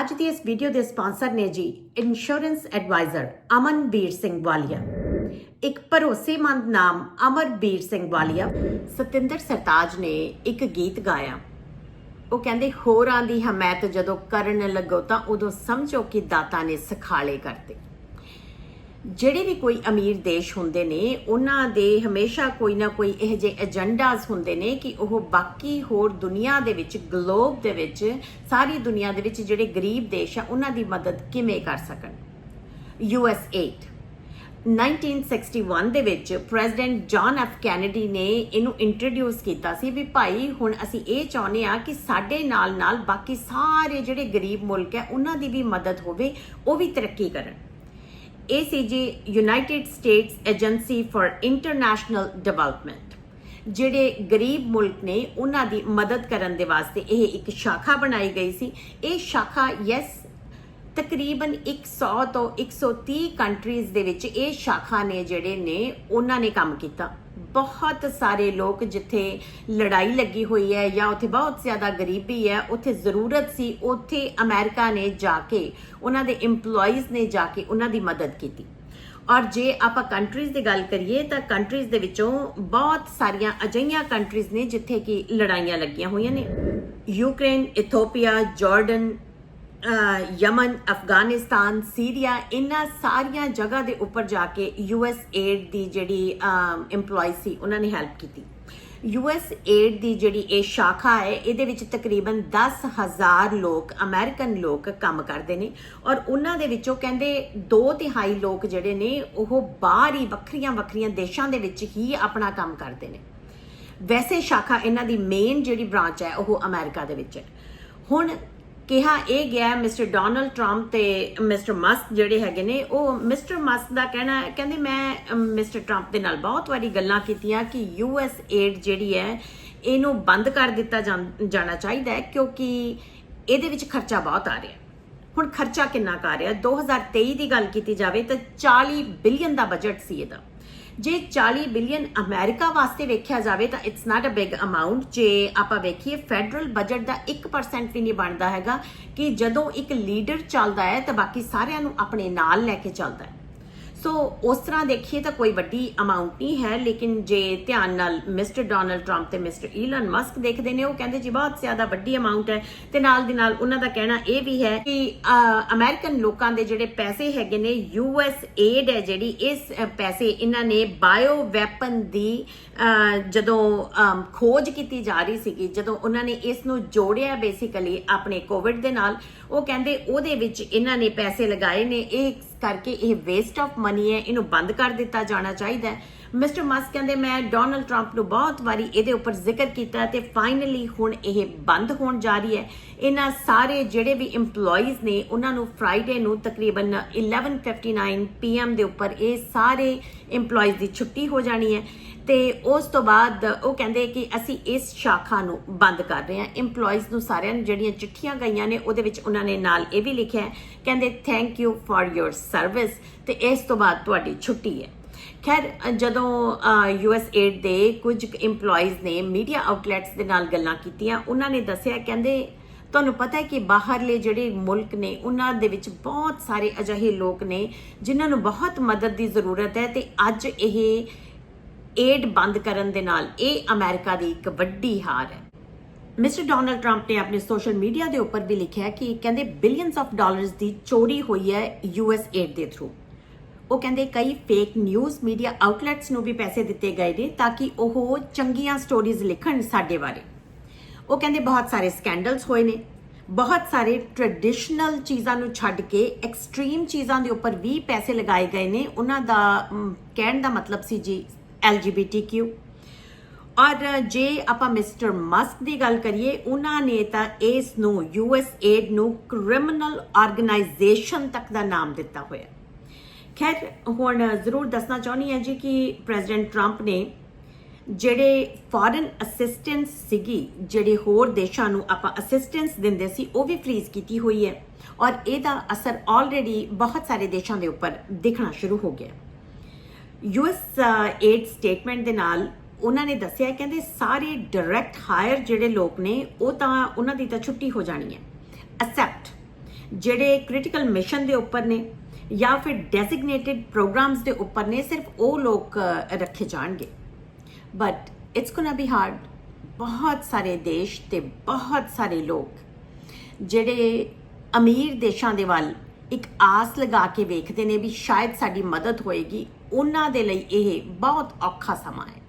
ਅੱਜ ਦੀ ਇਸ ਵੀਡੀਓ ਦੇ ਸਪਾਂਸਰ ਨੇ ਜੀ ਇੰਸ਼ੋਰੈਂਸ ਐਡਵਾਈਜ਼ਰ ਅਮਨਬੀਰ ਸਿੰਘ ਵਾਲੀਆ। ਇੱਕ ਭਰੋਸੇਮੰਦ ਨਾਮ ਅਮਰਬੀਰ ਸਿੰਘ ਵਾਲੀਆ। ਸਤਿੰਦਰ ਸਰਤਾਜ ਨੇ ਇੱਕ ਗੀਤ ਗਾਇਆ। ਉਹ ਕਹਿੰਦੇ, ਹੋਰਾਂ ਦੀ ਹਮਾਇਤ ਜਦੋਂ ਕਰਨ ਲੱਗੋ ਤਾਂ ਉਦੋਂ ਸਮਝੋ ਕਿ ਦਾਤਾ ਨੇ ਸਖਾਲੇ ਕਰਤੇ। ਜਿਹੜੇ ਵੀ ਕੋਈ ਅਮੀਰ ਦੇਸ਼ ਹੁੰਦੇ ਨੇ, ਉਹਨਾਂ ਦੇ ਹਮੇਸ਼ਾ ਕੋਈ ਨਾ ਕੋਈ ਇਹ ਜਿਹੇ ਏਜੰਡਾਜ਼ ਹੁੰਦੇ ਨੇ ਕਿ ਉਹ ਬਾਕੀ ਹੋਰ ਦੁਨੀਆ ਦੇ ਵਿੱਚ ਗਲੋਬ ਦੇ ਵਿੱਚ, ਸਾਰੀ ਦੁਨੀਆ ਦੇ ਵਿੱਚ ਜਿਹੜੇ ਗਰੀਬ ਦੇਸ਼ ਆ, ਉਹਨਾਂ ਦੀ ਮਦਦ ਕਿਵੇਂ ਕਰ ਸਕਣ? ਯੂਐਸ 8 1961 ਦੇ ਵਿੱਚ ਪ੍ਰੈਜ਼ੀਡੈਂਟ ਜੌਨ ਐਫ ਕੈਨੇਡੀ ਨੇ ਇਹਨੂੰ ਇੰਟਰੋਡਿਊਸ ਕੀਤਾ ਸੀ ਵੀ ਭਾਈ, ਹੁਣ ਅਸੀਂ ਇਹ ਚਾਹੁੰਦੇ ਆ ਕਿ ਸਾਡੇ ਨਾਲ ਨਾਲ ਬਾਕੀ ਸਾਰੇ ਜਿਹੜੇ ਗਰੀਬ ਮੁਲਕ ਹੈ ਉਹਨਾਂ ਦੀ ਵੀ ਮਦਦ ਹੋਵੇ, ਉਹ ਵੀ ਤਰੱਕੀ ਕਰਨ। ਇਹ ਸੀ ਜੀ United States agency for international development ਜਿਹੜੇ ਗਰੀਬ ਮੁਲਕ ਨੇ ਉਹਨਾਂ ਦੀ ਮਦਦ ਕਰਨ ਦੇ ਵਾਸਤੇ ਇਹ ਇੱਕ ਸ਼ਾਖਾ ਬਣਾਈ ਗਈ ਸੀ। ਇਹ ਸ਼ਾਖਾ ਯੈਸ ਤਕਰੀਬਨ 100 ਤੋਂ 130 ਕੰਟਰੀਜ਼ ਦੇ ਵਿੱਚ ਇਹ ਸ਼ਾਖਾ ਨੇ ਜਿਹੜੇ ਨੇ, ਉਹਨਾਂ ਨੇ ਕੰਮ ਕੀਤਾ। ਬਹੁਤ ਸਾਰੇ ਲੋਕ ਜਿੱਥੇ ਲੜਾਈ ਲੱਗੀ ਹੋਈ ਹੈ ਜਾਂ ਉੱਥੇ ਬਹੁਤ ਜ਼ਿਆਦਾ ਗਰੀਬੀ ਹੈ, ਉੱਥੇ ਜ਼ਰੂਰਤ ਸੀ, ਉੱਥੇ ਅਮਰੀਕਾ ਨੇ ਜਾ ਕੇ, ਉਹਨਾਂ ਦੇ EMPLOYEES ਨੇ ਜਾ ਕੇ ਉਹਨਾਂ ਦੀ ਮਦਦ ਕੀਤੀ। ਔਰ ਜੇ ਆਪਾਂ ਕੰਟਰੀਜ਼ ਦੀ ਗੱਲ ਕਰੀਏ ਤਾਂ ਕੰਟਰੀਜ਼ ਦੇ ਵਿੱਚੋਂ ਬਹੁਤ ਸਾਰੀਆਂ ਅਜਿਹੀਆਂ ਕੰਟਰੀਜ਼ ਨੇ ਜਿੱਥੇ ਕਿ ਲੜਾਈਆਂ ਲੱਗੀਆਂ ਹੋਈਆਂ ਨੇ। Ukraine Ethiopia Jordan Yemen, Afghanistan, Syria ਇਹਨਾਂ ਸਾਰੀਆਂ ਜਗ੍ਹਾ ਦੇ ਉੱਪਰ ਜਾ ਕੇ ਯੂਐਸ ਏਡ ਦੀ ਜਿਹੜੀ EMPLOYEE ਸੀ ਉਹਨਾਂ ਨੇ ਹੈਲਪ ਕੀਤੀ। ਯੂਐਸ ਏਡ ਦੀ ਜਿਹੜੀ ਇਹ ਸ਼ਾਖਾ ਹੈ, ਇਹਦੇ ਵਿੱਚ ਤਕਰੀਬਨ 10000 ਲੋਕ, ਅਮਰੀਕਨ ਲੋਕ ਕੰਮ ਕਰਦੇ ਨੇ ਔਰ ਉਹਨਾਂ ਦੇ ਵਿੱਚੋਂ ਕਹਿੰਦੇ 2 ਤਿਹਾਈ ਲੋਕ ਜਿਹੜੇ ਨੇ, ਉਹ ਬਾਹਰ ਹੀ ਵੱਖਰੀਆਂ ਵੱਖਰੀਆਂ ਦੇਸ਼ਾਂ ਦੇ ਵਿੱਚ ਹੀ ਆਪਣਾ ਕੰਮ ਕਰਦੇ ਨੇ। ਵੈਸੇ ਸ਼ਾਖਾ ਇਹਨਾਂ ਦੀ ਮੇਨ ਜਿਹੜੀ ਬ੍ਰਾਂਚ ਹੈ, ਉਹ ਅਮਰੀਕਾ ਦੇ ਵਿੱਚ ਹੈ। ਹੁਣ ਕਿਹਾ ਇਹ ਗਿਆ ਮਿਸਟਰ ਡੋਨਲਡ ਟਰੰਪ ਤੇ ਮਿਸਟਰ ਮਸਕ ਜਿਹੜੇ ਹੈਗੇ ਨੇ, ਉਹ ਮਿਸਟਰ ਮਸਕ ਦਾ ਕਹਿਣਾ ਹੈ, ਕਹਿੰਦੇ ਮੈਂ ਮਿਸਟਰ ਟਰੰਪ ਦੇ ਨਾਲ ਬਹੁਤ ਵਾਰੀ ਗੱਲਾਂ ਕੀਤੀਆਂ ਕਿ ਯੂਐਸ ਏਡ ਜਿਹੜੀ ਹੈ, ਇਹਨੂੰ ਬੰਦ ਕਰ ਦਿੱਤਾ ਜਾਂ- ਜਾਣਾ ਚਾਹੀਦਾ ਹੈ, ਕਿਉਂਕਿ ਇਹਦੇ ਵਿੱਚ ਖਰਚਾ ਬਹੁਤ ਆ ਰਿਹਾ ਹੁਣ ਖਰਚਾ ਕਿੰਨਾ ਕਰ ਰਿਹਾ? 2023 ਦੀ ਗੱਲ ਕੀਤੀ ਜਾਵੇ ਤਾਂ 40 ਬਿਲੀਅਨ ਦਾ ਬਜਟ ਸੀ ਇਹਦਾ। ਜੇ 40 ਬਿਲੀਅਨ ਅਮਰੀਕਾ ਵਾਸਤੇ ਵੇਖਿਆ ਜਾਵੇ ਤਾਂ it's not a big amount ਜੇ ਆਪਾਂ ਵੇਖੀਏ ਫੈਡਰਲ ਬਜਟ ਦਾ 1% ਵੀ ਨਹੀਂ ਬਣਦਾ ਹੈਗਾ ਕਿ ਜਦੋਂ ਇੱਕ ਲੀਡਰ ਚੱਲਦਾ ਹੈ ਤਾਂ ਬਾਕੀ ਸਾਰਿਆਂ ਨੂੰ ਆਪਣੇ ਨਾਲ ਲੈ ਕੇ ਚੱਲਦਾ ਹੈ। ਸੋ ਉਸ ਤਰ੍ਹਾਂ ਦੇਖੀਏ ਤਾਂ ਕੋਈ ਵੱਡੀ ਅਮਾਉਂਟ ਨਹੀਂ ਹੈ ਲੇਕਿਨ ਜੇ ਧਿਆਨ ਨਾਲ ਮਿਸਟਰ ਡੋਨਲਡ ਟਰੰਪ ਤੇ ਮਿਸਟਰ ਈਲਨ ਮਸਕ ਦੇਖਦੇ ਨੇ ਉਹ ਕਹਿੰਦੇ ਜੀ ਬਹੁਤ ਜ਼ਿਆਦਾ ਵੱਡੀ ਅਮਾਉਂਟ ਹੈ ਤੇ ਨਾਲ ਦੀ ਨਾਲ ਉਹਨਾਂ ਦਾ ਕਹਿਣਾ ਇਹ ਵੀ ਹੈ ਕਿ ਅਹ, ਅਮਰੀਕਨ ਲੋਕਾਂ ਦੇ ਜਿਹੜੇ ਪੈਸੇ ਹੈਗੇ ਨੇ ਯੂ ਯੂਐਸ ਏਡ ਹੈ ਜਿਹੜੀ ਇਸ ਪੈਸੇ ਇਹਨਾਂ ਨੇ ਬਾਇਓ ਵੈਪਨ ਦੀ ਜਦੋਂ ਖੋਜ ਕੀਤੀ ਜਾ ਰਹੀ ਸੀਗੀ ਜਦੋਂ ਉਹਨਾਂ ਨੇ ਇਸ ਨੂੰ ਜੋੜਿਆ ਬੇਸਿਕਲੀ ਆਪਣੇ ਕੋਵਿਡ ਦੇ ਨਾਲ ਉਹ ਕਹਿੰਦੇ ਉਹਦੇ ਵਿੱਚ ਇਹਨਾਂ ਨੇ ਪੈਸੇ ਲਗਾਏ ਨੇ ਇਹ ਕਰਕੇ ਇਹ ਵੇਸਟ ਆਫ ਮਨੀ ਹੈ ਇਹਨੂੰ ਬੰਦ ਕਰ ਦਿੱਤਾ ਜਾਣਾ ਚਾਹੀਦਾ ਹੈ। ਮਿਸਟਰ ਮਸਕ ਕਹਿੰਦੇ, ਮੈਂ ਡੋਨਲਡ 트ੰਪ ਨੂੰ ਬਹੁਤ ਵਾਰੀ ਇਹਦੇ ਉੱਪਰ ਜ਼ਿਕਰ ਕੀਤਾ ਤੇ ਫਾਈਨਲੀ ਹੁਣ ਇਹ ਬੰਦ ਹੋਣ ਜਾ ਰਹੀ ਹੈ। ਇਹਨਾਂ ਸਾਰੇ ਜਿਹੜੇ ਵੀ EMPLOYEES ਨੇ, ਉਹਨਾਂ ਨੂੰ ਫਰਾਈਡੇ ਨੂੰ ਤਕਰੀਬਨ 11:59 ਪੀਐਮ ਦੇ ਉੱਪਰ ਇਹ ਸਾਰੇ EMPLOYEES ਦੀ ਛੁੱਟੀ ਹੋ ਜਾਣੀ ਹੈ ਤੇ ਉਸ ਤੋਂ ਬਾਅਦ ਉਹ ਕਹਿੰਦੇ ਕਿ ਅਸੀਂ ਇਸ ਸ਼ਾਖਾ ਨੂੰ ਬੰਦ ਕਰ ਰਹੇ ਹਾਂ। EMPLOYEES ਨੂੰ ਸਾਰਿਆਂ ਨੂੰ ਜਿਹੜੀਆਂ ਚਿੱਠੀਆਂ ਗਈਆਂ ਨੇ, ਉਹਦੇ ਵਿੱਚ ਉਹਨਾਂ ਨੇ ਨਾਲ ਇਹ ਵੀ ਲਿਖਿਆ ਕਹਿੰਦੇ thank you for your service ਤੇ ਇਸ ਤੋਂ ਬਾਅਦ ਤੁਹਾਡੀ ਛੁੱਟੀ ਹੈ। ਖੈਰ ਅ, ਜਦੋਂ ਯੂਐਸ ਏਡ ਦੇ ਕੁਝ EMPLOYEES ਨੇ ਮੀਡੀਆ ਆਊਟਲੈਟਸ ਦੇ ਨਾਲ ਗੱਲਾਂ ਕੀਤੀਆਂ ਉਹਨਾਂ ਨੇ ਦੱਸਿਆ ਕਹਿੰਦੇ ਤੁਹਾਨੂੰ ਪਤਾ ਹੈ ਕਿ ਬਾਹਰਲੇ ਜਿਹੜੇ ਮੁਲਕ ਨੇ ਉਹਨਾਂ ਦੇ ਵਿੱਚ ਬਹੁਤ ਸਾਰੇ ਅਜਿਹੇ ਲੋਕ ਨੇ ਜਿਨ੍ਹਾਂ ਨੂੰ ਬਹੁਤ ਮਦਦ ਦੀ ਜ਼ਰੂਰਤ ਹੈ ਤੇ ਅੱਜ ਇਹ ਏਡ ਬੰਦ ਕਰਨ ਦੇ ਨਾਲ ਇਹ ਅਮਰੀਕਾ ਦੀ ਇੱਕ ਵੱਡੀ ਹਾਰ ਹੈ। ਮਿਸਟਰ ਡੋਨਲਡ ਟਰੰਪ ਨੇ ਆਪਣੇ ਸੋਸ਼ਲ ਮੀਡੀਆ ਦੇ ਉੱਪਰ ਵੀ ਲਿਖਿਆ ਕਿ ਕਹਿੰਦੇ ਬਿਲੀਅਨਸ ਆਫ ਡਾਲਰਸ ਦੀ ਚੋਰੀ ਹੋਈ ਹੈ ਯੂਐਸ ਏਡ ਦੇ ਥਰੂ ਉਹ ਕਹਿੰਦੇ ਕਈ ਫੇਕ ਨਿਊਜ਼ ਮੀਡੀਆ ਆਊਟਲੈਟਸ ਨੂੰ ਵੀ ਪੈਸੇ ਦਿੱਤੇ ਗਏ ਨੇ ਤਾਂ ਕਿ ਉਹ ਚੰਗੀਆਂ ਸਟੋਰੀਜ਼ ਲਿਖਣ ਸਾਡੇ ਬਾਰੇ। ਉਹ ਕਹਿੰਦੇ ਬਹੁਤ ਸਾਰੇ ਸਕੈਂਡਲਸ ਹੋਏ ਨੇ। ਬਹੁਤ ਸਾਰੇ ਟ੍ਰੈਡੀਸ਼ਨਲ ਚੀਜ਼ਾਂ ਨੂੰ ਛੱਡ ਕੇ ਐਕਸਟ੍ਰੀਮ ਚੀਜ਼ਾਂ ਦੇ ਉੱਪਰ ਵੀ ਪੈਸੇ ਲਗਾਏ ਗਏ ਨੇ। ਉਹਨਾਂ ਦਾ ਕਹਿਣ ਦਾ ਮਤਲਬ ਸੀ ਜੀ LGBTQ ਔਰ ਜੇ ਆਪਾਂ ਮਿਸਟਰ ਮਸਕ ਦੀ ਗੱਲ ਕਰੀਏ, ਉਹਨਾਂ ਨੇ ਤਾਂ ਇਸ ਨੂੰ ਯੂਐਸ ਏਡ ਨੂੰ ਕ੍ਰਿਮੀਨਲ ਆਰਗੇਨਾਈਜੇਸ਼ਨ ਤੱਕ ਦਾ ਨਾਮ ਦਿੱਤਾ ਹੋਇਆ। ਖੈਰ, ਹੁਣ ਜ਼ਰੂਰ ਦੱਸਣਾ ਚਾਹੁੰਦੀ ਹਾਂ ਜੀ ਕਿ ਪ੍ਰੈਜ਼ੀਡੈਂਟ ਟਰੰਪ ਨੇ ਜਿਹੜੇ ਫੋਰਨ ਅਸਿਸਟੈਂਸ ਸੀਗੀ, ਜਿਹੜੇ ਹੋਰ ਦੇਸ਼ਾਂ ਨੂੰ ਆਪਾਂ ਅਸਿਸਟੈਂਸ ਦਿੰਦੇ ਸੀ, ਉਹ ਵੀ ਫ੍ਰੀਜ਼ ਕੀਤੀ ਹੋਈ ਹੈ। ਔਰ ਇਹਦਾ ਅਸਰ ਆਲਰੇਡੀ ਬਹੁਤ ਸਾਰੇ ਦੇਸ਼ਾਂ ਦੇ ਉੱਪਰ ਦਿਖਣਾ ਸ਼ੁਰੂ ਹੋ ਗਿਆ। ਯੂਐਸ ਏਡ ਸਟੇਟਮੈਂਟ ਦੇ ਨਾਲ ਉਹਨਾਂ ਨੇ ਦੱਸਿਆ, ਕਹਿੰਦੇ ਸਾਰੇ ਡਾਇਰੈਕਟ ਹਾਇਰ ਜਿਹੜੇ ਲੋਕ ਨੇ, ਉਹ ਤਾਂ ਉਹਨਾਂ ਦੀ ਤਾਂ ਛੁੱਟੀ ਹੋ ਜਾਣੀ ਹੈ। ਐਕਸੈਪਟ ਜਿਹੜੇ ਕ੍ਰਿਟੀਕਲ ਮਿਸ਼ਨ ਦੇ ਉੱਪਰ ਨੇ ਜਾਂ ਫਿਰ ਡੈਜ਼ਿਗਨੇਟਿਡ ਪ੍ਰੋਗਰਾਮਸ ਦੇ ਉੱਪਰ ਨੇ ਸਿਰਫ ਉਹ ਲੋਕ ਰੱਖੇ ਜਾਣਗੇ। But it's gonna be hard ਬਹੁਤ ਸਾਰੇ ਦੇਸ਼ ਤੇ ਬਹੁਤ ਸਾਰੇ ਲੋਕ ਜਿਹੜੇ ਅਮੀਰ ਦੇਸ਼ਾਂ ਦੇ ਵੱਲ ਇੱਕ ਆਸ ਲਗਾ ਕੇ ਵੇਖਦੇ ਨੇ ਵੀ ਸ਼ਾਇਦ ਸਾਡੀ ਮਦਦ ਹੋਏਗੀ। ਉਹਨਾਂ ਦੇ ਲਈ ਇਹ ਬਹੁਤ ਔਖਾ ਸਮਾਂ ਹੈ।